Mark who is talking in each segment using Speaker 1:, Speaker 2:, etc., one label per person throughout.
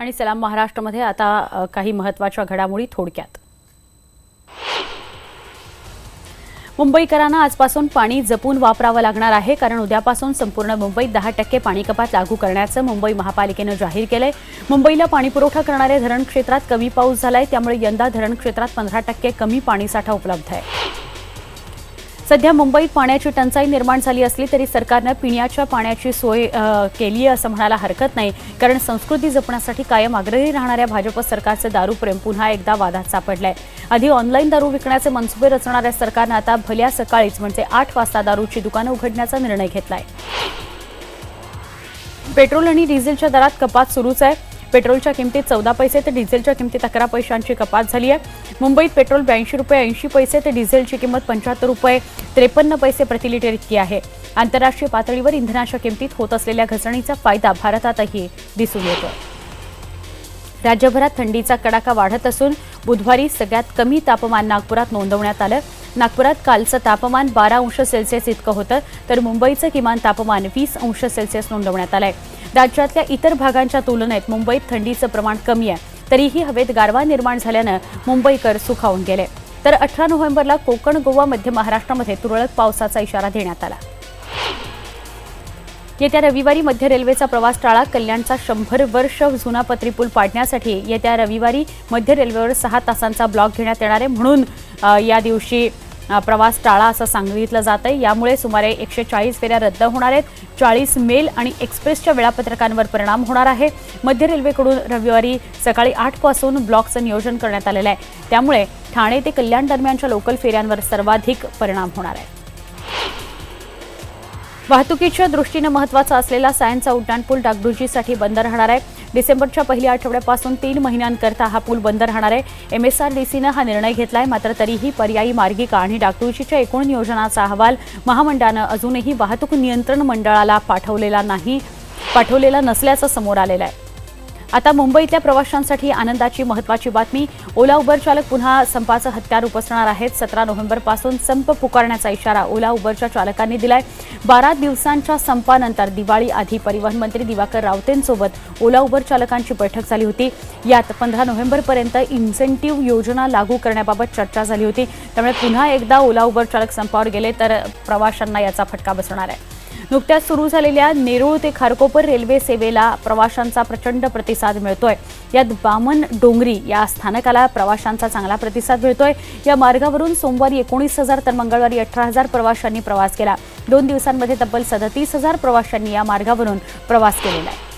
Speaker 1: आणि सलाम महाराष्ट्रामध्ये आता काही महत्त्वाच्या घडामोडी थोडक्यात. मुंबईकरांना आजपासून पाणी जपून वापरावं लागणार आहे कारण उद्यापासून संपूर्ण मुंबईत दहा टक्के पाणी कपात लागू करण्याचं मुंबई महापालिकेनं जाहीर केलंय. मुंबईला पाणीपुरवठा करणाऱ्या धरण क्षेत्रात कमी पाऊस झालाय त्यामुळे यंदा धरण क्षेत्रात पंधरा टक्के कमी पाणीसाठा उपलब्ध आहे. सध्या मुंबईत पाण्याची टंचाई निर्माण झाली असली तरी सरकारनं पिण्याच्या पाण्याची सोय केली आहे असं म्हणायला हरकत नाही. कारण संस्कृती जपण्यासाठी कायम आग्रही राहणाऱ्या भाजप सरकारचं दारू प्रेम पुन्हा एकदा वादात सापडलंय. आधी ऑनलाईन दारू विकण्याचे मनसुबे रचणाऱ्या सरकारनं आता भल्या सकाळीच म्हणजे आठ वाजता दारूची दुकानं उघडण्याचा निर्णय घेतलाय. पेट्रोल आणि डिझेलच्या दरात कपात सुरूच आहे. पेट्रोलच्या किमतीत चौदा पैसे तर डिझेलच्या किमतीत अकरा पैशांची कपात झाली आहे. मुंबईत पेट्रोल ब्याऐंशी रुपये ऐंशी पैसे तर डिझेलची किंमत पंच्याहत्तर रुपये त्रेपन्न पैसे प्रति लिटर इतकी आहे. आंतरराष्ट्रीय पातळीवर इंधनाच्या किमतीत होत असलेल्या घसरणीचा फायदा भारतातही दिसून येतो. राज्यभरात थंडीचा कडाका वाढत असून बुधवारी सगळ्यात कमी तापमान नागपुरात नोंदवण्यात आलं. नागपुरात कालचं तापमान बारा अंश सेल्सिअस इतकं होतं तर मुंबईचं किमान तापमान वीस अंश सेल्सिअस नोंदवण्यात आलंय. राज्यातल्या इतर भागांच्या तुलनेत मुंबईत थंडीचं प्रमाण कमी आहे. तरीही हवेत गारवा निर्माण झाल्यानं मुंबईकर सुखावून गेले. तर अठरा नोव्हेंबरला कोकण गोवा मध्य महाराष्ट्रामध्ये तुरळक पावसाचा इशारा देण्यात आला. येत्या रविवारी मध्य रेल्वेचा प्रवास टाळा. कल्याणचा शंभर वर्ष जुना पत्रीपूल पाडण्यासाठी येत्या रविवारी मध्य रेल्वेवर सहा तासांचा ब्लॉक घेण्यात येणार आहे. म्हणून या दिवशी प्रवास टाळा असं सांगितलं जात आहे यामुळे सुमारे एकशे चाळीस फेऱ्या रद्द होणार आहेत. चाळीस मेल आणि एक्सप्रेसच्या वेळापत्रकांवर परिणाम होणार आहे. मध्य रेल्वेकडून रविवारी सकाळी आठपासून ब्लॉकचं नियोजन करण्यात आलेलं आहे. त्यामुळे ठाणे ते कल्याण दरम्यानच्या लोकल फेऱ्यांवर सर्वाधिक परिणाम होणार आहे. वाहतुकीच्या दृष्टीनं महत्त्वाचा असलेला सायन्सचा उड्डाणपूल डागडुजीसाठी बंद राहणार आहे. डिसेंबरच्या पहिल्या आठवड्यापासून तीन महिन्यांकरता हा पूल बंद राहणार आहे. एम एस आर डी सीनं हा निर्णय घेतलाय मात्र तरीही पर्यायी मार्गिका आणि डागडुजीच्या एकूण नियोजनाचा अहवाल महामंडळानं अजूनही वाहतूक नियंत्रण मंडळाला पाठवलेला नाही पाठवलेला नसल्याचं समोर आलेलं आहे. आता मुंबईतल्या प्रवाशांसाठी आनंदाची महत्त्वाची बातमी. ओला उबर चालक पुन्हा संपाचं हत्यार उपसणार आहेत. सतरा नोव्हेंबरपासून संप पुकारण्याचा इशारा ओला उबरच्या चालकांनी दिलाय. बारा दिवसांच्या संपानंतर दिवाळी आधी परिवहन मंत्री दिवाकर रावतेंसोबत ओला उबर चालकांची बैठक झाली होती. यात पंधरा नोव्हेंबरपर्यंत इन्सेंटिव्ह योजना लागू करण्याबाबत चर्चा झाली होती. त्यामुळे पुन्हा एकदा ओला उबर चालक संपावर गेले तर प्रवाशांना याचा फटका बसणार आहे. नुकत्याच सुरू झालेल्या नेरूळ ते खारकोपर रेल्वे सेवेला प्रवाशांचा प्रचंड प्रतिसाद मिळतोय. यात बामन डोंगरी या स्थानकाला प्रवाशांचा चांगला प्रतिसाद मिळतोय. या मार्गावरून सोमवारी एकोणीस हजार तर मंगळवारी अठरा हजार प्रवाशांनी प्रवास केला. दोन दिवसांमध्ये तब्बल सदतीस हजार प्रवाशांनी या मार्गावरून प्रवास केलेला आहे.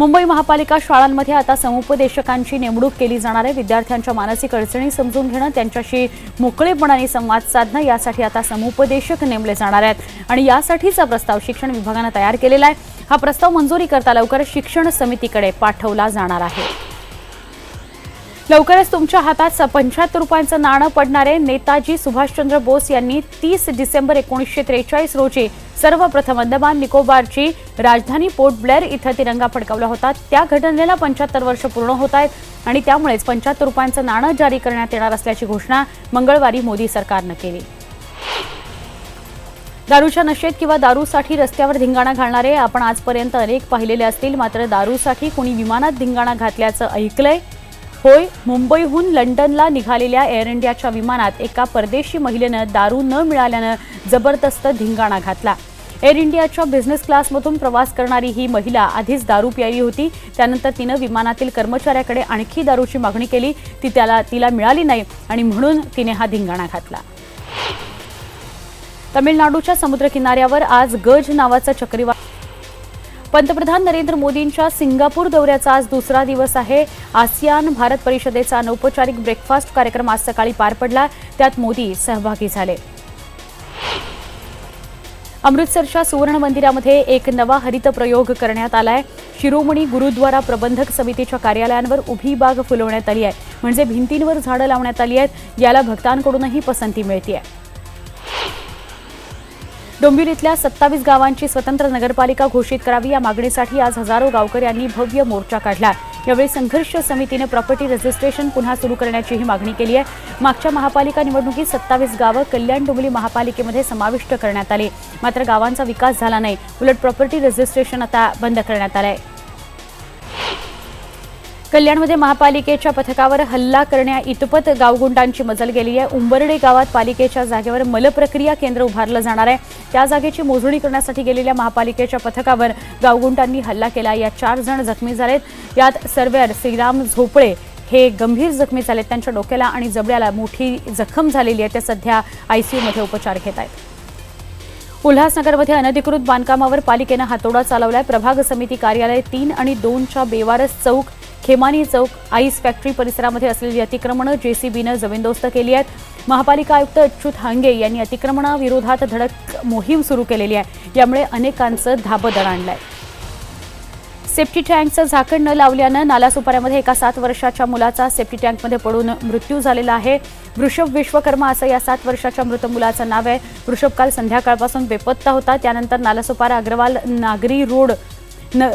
Speaker 1: मुंबई महापालिका शाळांमध्ये आता समुपदेशकांची नेमणूक केली जाणार आहे. विद्यार्थ्यांच्या मानसिक अडचणी समजून घेणं त्यांच्याशी मोकळेपणाने संवाद साधणं यासाठी आता समुपदेशक नेमले जाणार आहेत. आणि यासाठीचा प्रस्ताव शिक्षण विभागानं तयार केलेला आहे. हा प्रस्ताव मंजुरी करता लवकर शिक्षण समितीकडे पाठवला जाणार आहे. लवकरच तुमच्या हातात पंच्याहत्तर रुपयांचं नाणं पडणारे नेताजी सुभाषचंद्र बोस यांनी तीस डिसेंबर एकोणीसशे त्रेचाळीस रोजी सर्वप्रथम अंदमान निकोबारची राजधानी पोर्ट ब्लेअर इथं तिरंगा फडकावला होता. त्या घटनेला पंच्याहत्तर वर्ष पूर्ण होत आहेत आणि त्यामुळेच पंच्याहत्तर रुपयांचं नाणं जारी करण्यात येणार असल्याची घोषणा मंगळवारी मोदी सरकारनं केली. दारूच्या नशेत किंवा दारूसाठी रस्त्यावर धिंगाणा घालणारे आपण आजपर्यंत अनेक पाहिलेले असतील मात्र दारूसाठी कुणी विमानात धिंगाणा घातल्याचं ऐकलंय? होय मुंबईहून लंडनला निघालेल्या एअर इंडियाच्या विमानात एका परदेशी महिलेनं दारू न मिळाल्यानं जबरदस्त धिंगाणा घातला. एअर इंडियाच्या बिझनेस क्लासमधून प्रवास करणारी ही महिला आधीच दारू प्यायली होती. त्यानंतर तिनं विमानातील कर्मचाऱ्याकडे आणखी दारूची मागणी केली. ती त्याला तिला मिळाली नाही आणि म्हणून तिने हा धिंगाणा घातला. तमिळनाडूच्या समुद्रकिनाऱ्यावर आज गज नावाचं चक्रीवादळ पंतप्रधान नरेंद्र मोदींच्या सिंगापूर दौऱ्याचा आज दुसरा दिवस आहे. आसियान भारत परिषदेचा अनौपचारिक ब्रेकफास्ट कार्यक्रम आज सकाळी पार पडला. त्यात मोदी सहभागी झाले. अमृतसरच्या सुवर्ण मंदिरामध्ये एक नवा हरित प्रयोग करण्यात आलाय. शिरोमणी गुरुद्वारा प्रबंधक समितीच्या कार्यालयांवर उभी बाग फुलवण्यात आली आहे. म्हणजे भिंतींवर झाडं लावण्यात आली आहेत. याला भक्तांकडूनही पसंती मिळते आहे डोंबिवलीतल्या सत्तावीस गावांची स्वतंत्र नगरपालिका घोषित करावी या मागणीसाठी आज हजारो गावकऱ्यांनी भव्य मोर्चा काढला. यावेळी संघर्ष समितीने प्रॉपर्टी रजिस्ट्रेशन पुन्हा सुरू करण्याचीही मागणी केली आहे. मागच्या महापालिका निवडणुकीत सत्तावीस गावं कल्याण डोंबिवली महापालिकेमध्ये समाविष्ट करण्यात आली. मात्र गावांचा विकास झाला नाही. उलट प्रॉपर्टी रजिस्ट्रेशन आता बंद करण्यात आलं आहे कल्याणमध्ये महापालिकेच्या पथकावर हल्ला करण्या इतपत गावगुंडांची मजल गेली आहे. उंबर्डे गावात पालिकेच्या जागेवर मलप्रक्रिया केंद्र उभारलं जाणार आहे. त्या जागेची मोजणी करण्यासाठी गेलेल्या महापालिकेच्या पथकावर गावगुंडांनी हल्ला केला. या चार जण जखमी झालेत. यात सर्वेअर श्रीराम झोपळे हे गंभीर जखमी झालेत. त्यांच्या डोक्याला आणि जबड्याला मोठी जखम झालेली आहे. ते सध्या आयसीयूमध्ये उपचार घेत आहेत. उल्हासनगरमध्ये अनधिकृत बांधकामावर पालिकेनं हातोडा चालवलाय. प्रभाग समिती कार्यालय तीन आणि दोनच्या बेवारस चौक खेमानी चौक आईस फॅक्टरी परिसरामध्ये असलेली अतिक्रमणं जेसीबीनं जमीनदोस्त केली आहेत. महापालिका आयुक्त अच्युत हांगे यांनी अतिक्रमणाविरोधात धडक मोहीम सुरू केलेली आहे. यामुळे अनेकांचं धाबं आहे सेफ्टी टँकचं झाकण न लावल्यानं नालासुपाऱ्यामध्ये एका सात वर्षाच्या मुलाचा सेफ्टी टँकमध्ये पडून मृत्यू झालेला आहे. वृषभ विश्वकर्मा असं या सात वर्षाच्या मृत मुलाचं नाव आहे. वृषभ काल संध्याकाळपासून बेपत्ता होता. त्यानंतर नालासोपारा अग्रवाल नागरी रोड न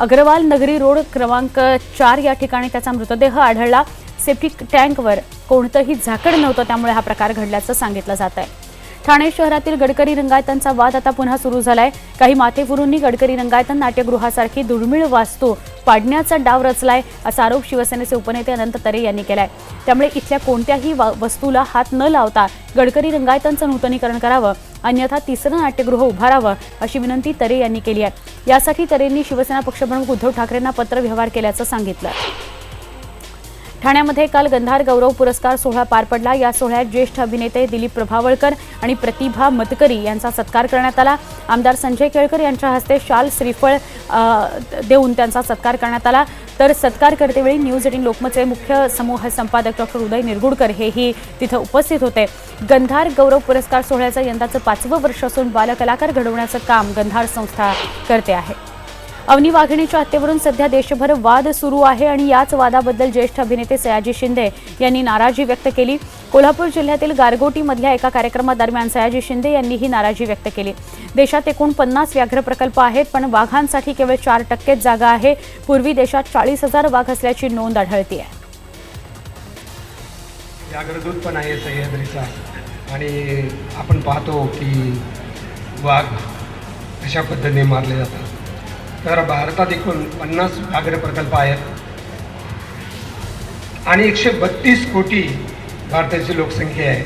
Speaker 1: अग्रवाल नगरी रोड क्रमांक चार या ठिकाणी त्याचा मृतदेह आढळला. सेप्टिक टँकवर कोणतंही झाकड नव्हतं त्यामुळे हा प्रकार घडल्याचं सांगितलं जात आहे ठाणे शहरातील गडकरी रंगायतांचा वाद आता पुन्हा सुरू झालाय. काही माथेफुरूंनी गडकरी रंगायतन नाट्यगृहासारखी दुर्मिळ वास्तू पाडण्याचा डाव रचलाय असा आरोप शिवसेनेचे उपनेते अनंत तरे यांनी केलाय. त्यामुळे इथल्या कोणत्याही वस्तूला हात न लावता गडकरी रंगायतांचं नूतनीकरण करावं अन्यथा तिसरं नाट्यगृह उभारावं अशी विनंती तरे यांनी केली आहे. यासाठी तरेंनी शिवसेना पक्षप्रमुख उद्धव ठाकरेंना पत्र व्यवहार केल्याचं सांगितलं. ठाण्यामध्ये काल गंधार गौरव पुरस्कार सोहळा पार पडला. या सोहळ्यात ज्येष्ठ अभिनेते दिलीप प्रभावळकर आणि प्रतिभा मतकरी यांचा सत्कार करण्यात आला. आमदार संजय केळकर यांच्या हस्ते शाल श्रीफळ देऊन त्यांचा सत्कार करण्यात आला. तर सत्कार करतेवेळी न्यूज एटीन लोकमतचे मुख्य समूह संपादक डॉक्टर उदय निरगुडकर हेही तिथं उपस्थित होते. गंधार गौरव पुरस्कार सोहळ्याचं यंदाचं पाचवं वर्ष असून बालकलाकार घडवण्याचं काम गंधार संस्था करते आहे. अवनी वाघिणीच्या हत्येवरून सध्या देशभर वाद सुरू आहे आणि याच वादाबद्दल ज्येष्ठ अभिनेते सयाजी शिंदे यांनी नाराजी व्यक्त केली. कोल्हापूर जिल्ह्यातील गारगोटीमधल्या एका कार्यक्रमादरम्यान सयाजी शिंदे यांनी ही नाराजी व्यक्त केली. देशात एकूण पन्नास व्याघ्र प्रकल्प आहेत पण वाघांसाठी केवळ चार टक्केच जागा आहे. पूर्वी देशात चाळीस हजार वाघ असल्याची नोंद आढळते
Speaker 2: व्याघ्रदूत पण आहे सह्याद्रीचा आणि आपण पाहतो की वाघ अशा पद्धतीने मारले जातात. तर भारतात एकूण पन्नास व्याघ्र प्रकल्प आहेत. आणि एकशे बत्तीस कोटी भारताची लोकसंख्या आहे.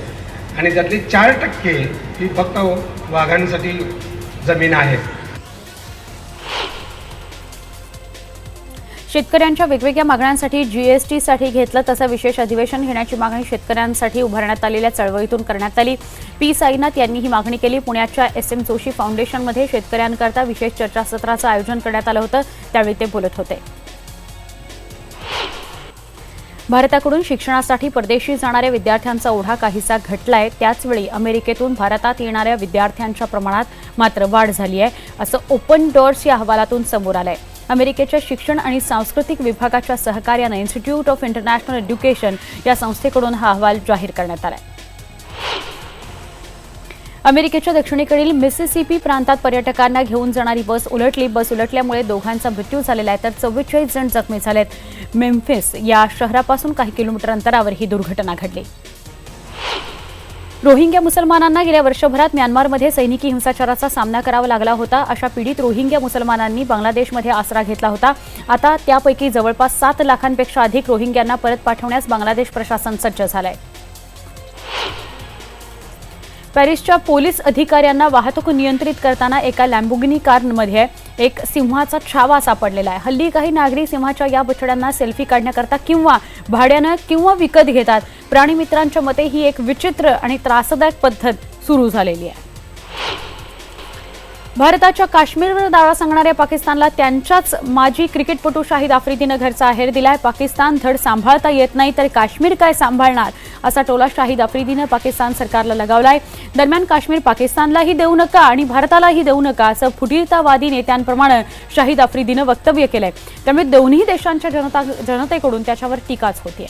Speaker 2: आणि त्यातली चार टक्के ही फक्त वाघांसाठी जमीन आहे.
Speaker 1: शेतकऱ्यांच्या वेगवेगळ्या मागण्यांसाठी जीएसटीसाठी घेतलं तसं विशेष अधिवेशन घेण्याची मागणी शेतकऱ्यांसाठी उभारण्यात आलेल्या चळवळीतून करण्यात आली. पी साईनाथ यांनी ही मागणी केली. पुण्याच्या एस एम जोशी फाउंडेशनमध्ये शेतकऱ्यांकरता विशेष चर्चासत्राचं आयोजन करण्यात आलं होतं. त्यावेळी ते बोलत होते. भारताकडून शिक्षणासाठी परदेशी जाणाऱ्या विद्यार्थ्यांचा ओढा काहीसा घटलाय. त्याचवेळी अमेरिकेतून भारतात येणाऱ्या विद्यार्थ्यांच्या प्रमाणात मात्र वाढ झाली आहे असं ओपन डोअर्स या अहवालातून समोर आलंय. अमेरिकेच्या शिक्षण आणि सांस्कृतिक विभागाच्या सहकार्यानं इन्स्टिट्यूट ऑफ इंटरनॅशनल एज्युकेशन या संस्थेकडून हा अहवाल जाहीर करण्यात आलाय. अमेरिकेच्या दक्षिणेकडील मिसिसिपी प्रांतात पर्यटकांना घेऊन जाणारी बस उलटली. बस उलटल्यामुळे दोघांचा मृत्यू झालेला आहे. तर चव्वेचाळीस जण जखमी झालेत. मेम्फिस या शहरापासून काही किलोमीटर अंतरावर ही दुर्घटना घडली. रोहिंग्या मुसलमानांना गेल्या वर्षभरात म्यानमारमध्ये सैनिकी हिंसाचाराचा सामना करावा लागला होता. अशा पीडित रोहिंग्या मुसलमानांनी बांगलादेशमध्ये आसरा घेतला होता. आता त्यापैकी जवळपास सात लाखांपेक्षा अधिक रोहिंग्यांना परत पाठवण्यास बांगलादेश प्रशासन सज्ज झालंय. पॅरिसच्या पोलीस अधिकाऱ्यांना वाहतूक नियंत्रित करताना एका लॅम्बोगिनी कारमध्ये एक सिंहाचा छावा सापडलेला आहे. हल्ली काही नागरिक सिंहाच्या या बछड्यांना सेल्फी काढण्याकरता किंवा भाड्यानं किंवा विकत घेतात. प्राणीमित्रांच्या मते ही एक विचित्र आणि त्रासदायक पद्धत सुरू झालेली आहे. भारताच्या काश्मीरवर दावा सांगणाऱ्या पाकिस्तानला त्यांच्याच माजी क्रिकेटपटू शाहिद आफ्रिदीनं घरचा आहेर दिलाय. पाकिस्तान धड सांभाळता येत नाही तर काश्मीर काय सांभाळणार? असा टोला शाहिद आफ्रिदीनं पाकिस्तान सरकारला लगावलाय. दरम्यान काश्मीर पाकिस्तानलाही देऊ नका आणि भारतालाही देऊ नका असं फुटीरतावादी नेत्यांप्रमाणे शाहिद आफ्रिदीनं वक्तव्य केलंय. त्यामुळे दोन्ही देशांच्या जनता जनतेकडून त्याच्यावर टीकाच होतीये.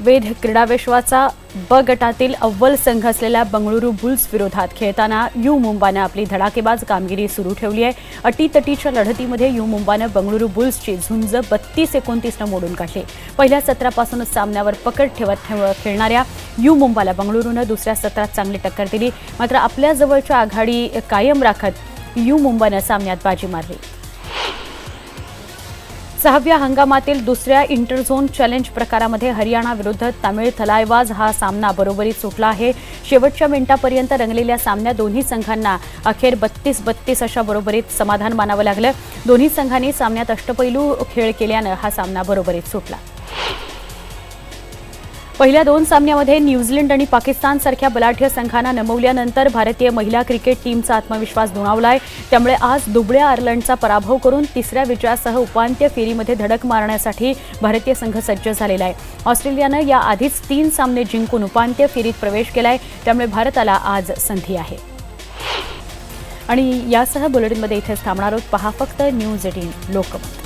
Speaker 1: वेध क्रीडा विश्वाचा ब गटातील अव्वल संघ असलेल्या बंगळुरू बुल्स विरोधात खेळताना यू मुंबानं आपली धडाकेबाज कामगिरी सुरू ठेवली आहे. अटीतटीच्या लढतीमध्ये यू मुंबानं बंगळुरू बुल्सची झुंज बत्तीस एकोणतीसनं मोडून काढली. पहिल्या सत्रापासूनच सामन्यावर पकड ठेवत ठेव खेळणाऱ्या यू मुंबाला बंगळुरूनं दुसऱ्या सत्रात चांगली टक्कर दिली. मात्र आपल्या जवळच्या आघाडी कायम राखत यू मुंबानं सामन्यात बाजी मारली. सहाव्या हंगामातील दुसऱ्या इंटरझोन चॅलेंज प्रकारामध्ये हरियाणा विरुद्ध तामिळ थलायवाज हा सामना बरोबरीत सुटला आहे. शेवटच्या मिनिटापर्यंत रंगलेल्या सामन्यात दोन्ही संघांना अखेर बत्तीस बत्तीस अशा बरोबरीत समाधान मानावं लागलं. दोन्ही संघांनी सामन्यात अष्टपैलू खेळ केल्यानं हा सामना बरोबरीत सुटला. पहिल्या दोन सामन्यामध्ये न्यूझीलंड आणि पाकिस्तानसारख्या बलाढ्य संघांना नमवल्यानंतर भारतीय महिला क्रिकेट टीमचा आत्मविश्वास दुणावलाय. त्यामुळे आज दुबळ्या आर्लंडचा पराभव करून तिसऱ्या विजयासह उपांत्य फेरीमध्ये धडक मारण्यासाठी भारतीय संघ सज्ज झालेला आहे. ऑस्ट्रेलियानं या आधीच तीन सामने जिंकून उपांत्य फेरीत प्रवेश केलाय. त्यामुळे भारताला आज संधी आहे. आणि यासह बुलेटिनमध्ये इथेच थांबणार आहोत. पहा फक्त न्यूज एटीन लोकमत.